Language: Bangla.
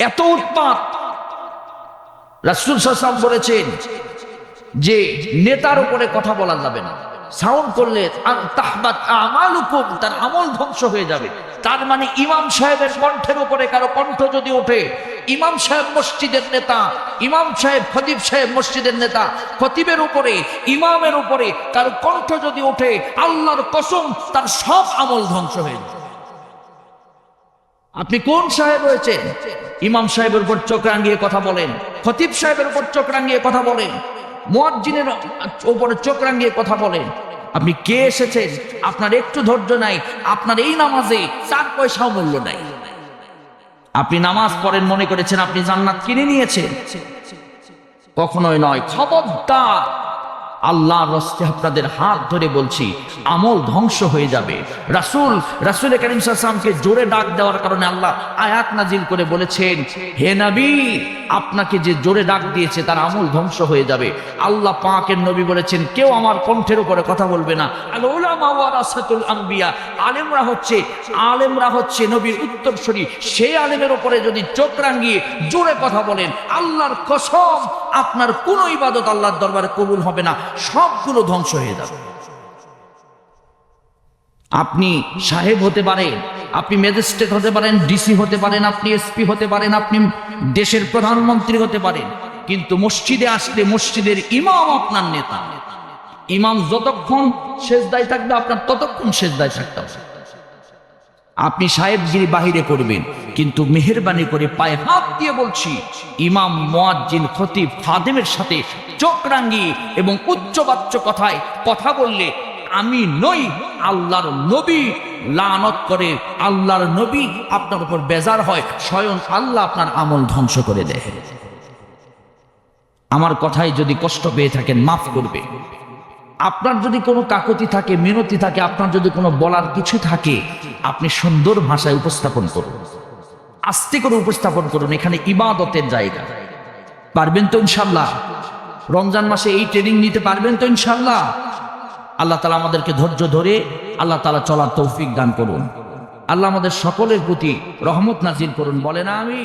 এত উৎপাত। রাসুল সাসাম বলেছেন যে নেতার উপরে কথা বলা যাবে না। সাউন্ড করলে তার আমল ধ্বংস হয়ে যাবে। তার মানে ইমাম সাহেবের কণ্ঠের উপরে কারও কণ্ঠ যদি ওঠে, ইমাম সাহেব মসজিদের নেতা, ইমাম সাহেব খতিব সাহেব মসজিদের নেতা, খতিবের উপরে, ইমামের উপরে কারও কণ্ঠ যদি ওঠে, আল্লাহর কসম, তার সব আমল ধ্বংস হয়ে যাবে। আপনি কোন সাহেব রয়েছেন? ইমাম সাহেবের উপর চোখ রাঙিয়ে কথা বলেন। খতিব সাহেবের উপর চোখ রাঙিয়ে কথা বলেন। মুয়াজ্জিনের উপরে চোখ রাঙিয়ে কথা বলেন। আপনি কে এসেছেন? আপনার একটু ধৈর্য নাই। আপনার এই নামাজে চার পয়সাও মূল্য নাই। আপনি নামাজ পড়েন মনে করেছেন আপনি জান্নাত কিনে নিয়েছেন। কখনোই নয়, খবরদার। আল্লাহর রস্তে আপনাদের হাত ধরে বলছি, আমল ধ্বংস হয়ে যাবে। রাসুল রাসুল করিম জোরে ডাক দেওয়ার কারণে আল্লাহ আয়াত নাজিল করে বলেছেন, হে নবী আপনাকে যে জোরে ডাক দিয়েছে, তার আমল ধ্বংস হয়ে যাবে। আল্লাহ পাকের নবী বলেছেন, কেউ আমার কণ্ঠের উপরে কথা বলবে না। আলেমরা হচ্ছে আলেমরা হচ্ছে নবীর উত্তরসূরি। সেই আলেমের উপরে যদি চোখ রাঙিয়ে জোরে কথা বলেন, আল্লাহর কসম, আপনার কোনো ইবাদত আল্লাহর দরবারে কবুল হবে না। সবগুলো ধ্বংস হয়ে যাবে। আপনি সাহেব হতে পারেন, আপনি ম্যাজিস্ট্রেট হতে পারেন, ডিসি হতে পারেন, আপনি এসপি হতে পারেন, আপনি দেশের প্রধানমন্ত্রী হতে পারেন। কিন্তু মসজিদে আসলে মসজিদের ইমাম আপনার নেতা। ইমাম যতক্ষণ শেষদায় থাকবে, আপনার ততক্ষণ শেষদায় থাকতে হবে। আপনি সাহেবগিরি বাহিরে করবেন, কিন্তু মেহরবানি করে পায়ে হাত দিয়ে বলছি, ইমাম মোয়াজ্জিন খতিব ফাদেমের সাথে চোখ রাঙ্গিয়ে এবং উচ্চবাচ্য কথায় কথা বললে আমি নই, আল্লাহর নবী। লানত করে আল্লাহর নবী আপনার উপর বেজার হয়, স্বয়ং আল্লাহ আপনার আমল ধ্বংস করে দেয়। আমার কথায় যদি কষ্ট পেয়ে থাকেন, মাফ করবে। আপনার যদি কোনো কাকতি থাকে, মিনতি থাকে, আপনার যদি কোনো বলার কিছু থাকে, আপনি সুন্দর ভাষায় উপস্থাপন করুন। আস্তে করে উপস্থাপন করুন, এখানে ইবাদতের জায়গা। পারবেন তো ইনশাল্লাহ? রমজান মাসে এই ট্রেনিং নিতে পারবেন তো ইনশাল্লাহ? আল্লাহ তালা আমাদেরকে ধৈর্য ধরে আল্লাহ তালা চলার তৌফিক দান করুন। আল্লাহ আমাদের সকলের প্রতি রহমত নাজিল করুন। বলে না আমি?